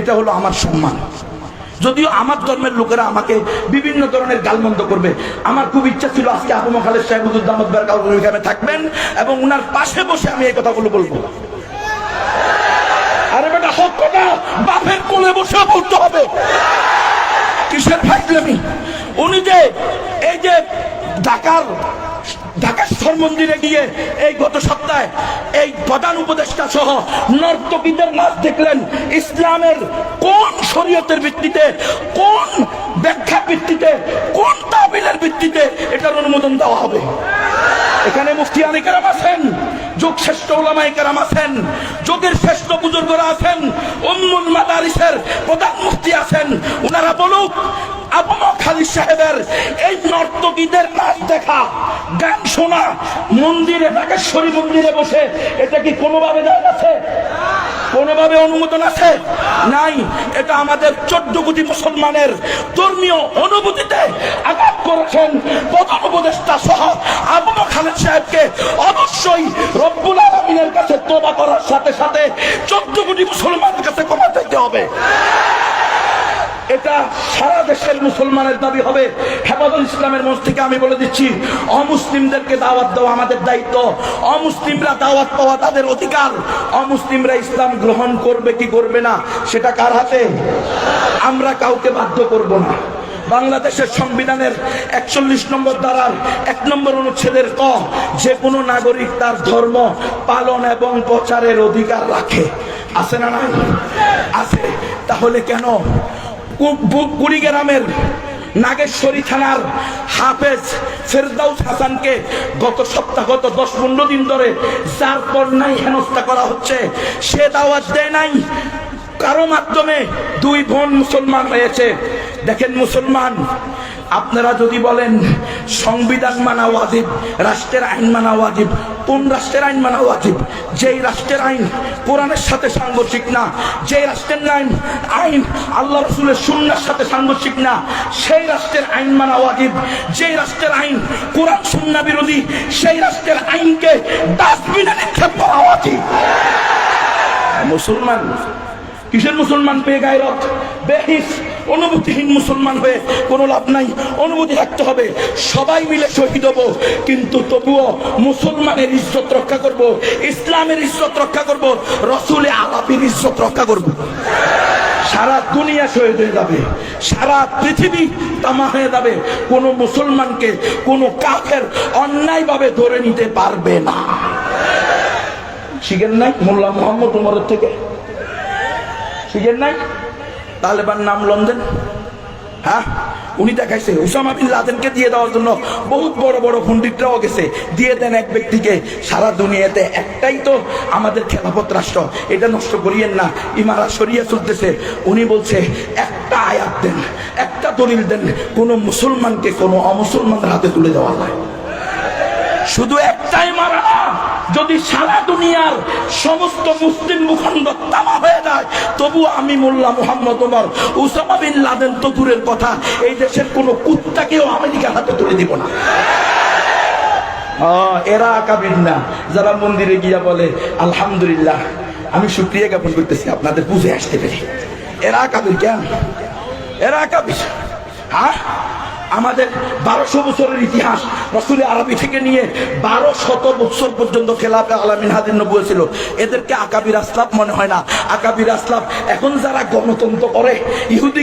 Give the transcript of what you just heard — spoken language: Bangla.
এটা হলো আমার সম্মান। যদিও আমার ধর্মের লোকেরা আমাকে বিভিন্ন ধরনের গালমন্দ করবে, আমার খুব ইচ্ছা ছিল আজকে আবু মখালের সাহেব বেরকাল থাকবেন এবং উনার পাশে বসে আমি এই কথাগুলো বলব। আরে বেটা হক বাপের কোলে বসে বলতে হবে। কিসের ফাইজলামি? উনি যে, এই যে ঢাকার ঢাকেশ্বর মন্দিরে গিয়ে এই গত সপ্তাহে এই প্রধান উপদেষ্টা সহ নর্তকীদের নাচ দেখলেন ইসলামের কোন শরীয়তের ভিত্তিতে, কোন ব্যাখ্যা ভিত্তিতে, কোন ভিত্তিতে এটার অনুমোদন দেওয়া হবে। এখানে মুফতি আলী কেরাম আছেন, যুগ শ্রেষ্ঠ ওলামাই কেরাম আছেন, যুগের শ্রেষ্ঠ বুজুর্গরা আছেন, উম্মুল মাদারিসের প্রধান মুফতি আছেন। ওনারা বলুক খালিদ সাহেবের এই নর্তকীদের নাচ দেখা, গান শোনা, মন্দিরে, নাগেশ্বরী মন্দিরে বসে এটা কি কোনোভাবে যায় আছে? কোনোভাবে অনুমোদন আছে? নাই, এটা আমাদের চোদ্দ কোটি মুসলমানের ধর্মীয় অনুভূতিতে আঘাত করেছেন প্রধান উপদেষ্টা সহ আবু খালেদ সাহেবকে অবশ্যই রব্বুল আলমিনের কাছে তোবা করার সাথে সাথে চোদ্দ কোটি মুসলমানের কাছে ক্ষমা চাইতে হবে। এটা সারা দেশের মুসলমানের দাবি হবে। হেফাজুল ইসলামের মঞ্চ থেকে আমি বলে দিচ্ছি, অমুসলিমদেরকে দাওয়াত দেওয়া আমাদের দায়িত্ব। অমুসলিমরা দাওয়াত পাওয়া তাদের অধিকার। অমুসলিমরা ইসলাম গ্রহণ করবে কি করবে না, সেটা কার হাতে? আমরা কাউকে বাধ্য করব না। বাংলাদেশের সংবিধানের একচল্লিশ নম্বর ধারার এক নম্বর অনুচ্ছেদের ক, যে কোনো নাগরিক তার ধর্ম পালন এবং প্রচারের অধিকার রাখে। আছে না নাই? আছে। তাহলে কেন? কুড়িগ্রামের নাগেশ্বরী থানার হাফেজ ফেরদাউস হাসানকে গত সপ্তাহ, গত দশ পনেরো দিন ধরে যার পর নাই হেনস্থা করা হচ্ছে। সে দাওয়াত দেয় নাই। কারও মাধ্যমে দুই বোন মুসলমান হয়েছে। দেখেন মুসলমান, আপনারা যদি বলেন সংবিধান মানা ওয়াজিব, রাষ্ট্রের আইন মানা ওয়াজিব, কোন রাষ্ট্রের আইন মানা ওয়াজিব? যেই রাষ্ট্রের আইন কোরআনের সাথে সাংঘর্ষিক না, যেই রাষ্ট্রের আইন আইন আল্লাহ রসুলের সুন্নার সাথে সাংঘর্ষিক না, সেই রাষ্ট্রের আইন মানা ওয়াজিব, যেই রাষ্ট্রের আইন কোরআন সুন্না বিরোধী, সেই রাষ্ট্রের আইনকে ডাস্টবিনে নিক্ষেপ করা ওয়াজিব। মুসলমান কিসের মুসলমান পেয়ে গায়রত? বেহিস, অনুভূতিহীন মুসলমান হয়ে কোনো লাভ নাই, অনুভূতি রাখতে হবে। সবাই মিলে শহীদ হব, কিন্তু তবুও মুসলমানের ইজ্জত রক্ষা করব, ইসলামের ইজ্জত রক্ষা করব, রসুলে আলাপির ইজ্জত রক্ষা করব। সারা দুনিয়া শহীদ হয়ে যাবে, সারা পৃথিবী তামা হয়ে যাবে। কোনো মুসলমানকে, কোনো কাফের অন্যায়ভাবে ধরে নিতে পারবে না। শিখেন নাই মোল্লা মোহাম্মদ উমরের থেকে? শিখেন নাই? তালেবান নাম লন্ডন। হ্যাঁ? উনি দেখাইছে, উসামা বিন লাদেনকে দিয়ে দেওয়ার জন্য বহুত বড় বড় পণ্ডিতরাও গেছে। দিয়ে দেন এক ব্যক্তিকে, সারা দুনিয়াতে একটাই তো আমাদের খেলাফত রাষ্ট্র। এটা নষ্ট করিয়েন না, ইমারা সরিয়ে চলতেছে। উনি বলছে, একটা আয়াত দেন, একটা দলিল দেন, কোনো মুসলমানকে কোনো অমুসলমানের হাতে তুলে দেওয়া হয় শুধু একটাই মারা যদি সারা দুনিয়ার সমস্ত মুসলিম ভূখণ্ড তামা হয়ে যায়, তবু আমি Mullah Mohammad Omar, Osama bin Laden তপুরের কথা, এই দেশের কোন কুত্তাকেও আমেরিকার হাতে তুলে দিব না। এরা আকাবির না। যারা মন্দিরে গিয়া বলে, আলহামদুলিল্লাহ, আমি শুক্রিয়া জ্ঞাপন করতেছি, আপনাদের বুঝে আসতে পেরে। এরা আকাবির কেন? এরা আকাবির হ্যাঁ? আমাদের বারোশো বছরের ইতিহাস রসুল আরবি থেকে নিয়ে বারো শত বছর পর্যন্ত খেলাফে আলামিন হাদিন বুয়েছিল ছিল। এদেরকে আকাবির আসলাফ মনে হয় না। আকাবির আসলাফ এখন যারা গণতন্ত্র করে, ইহুদি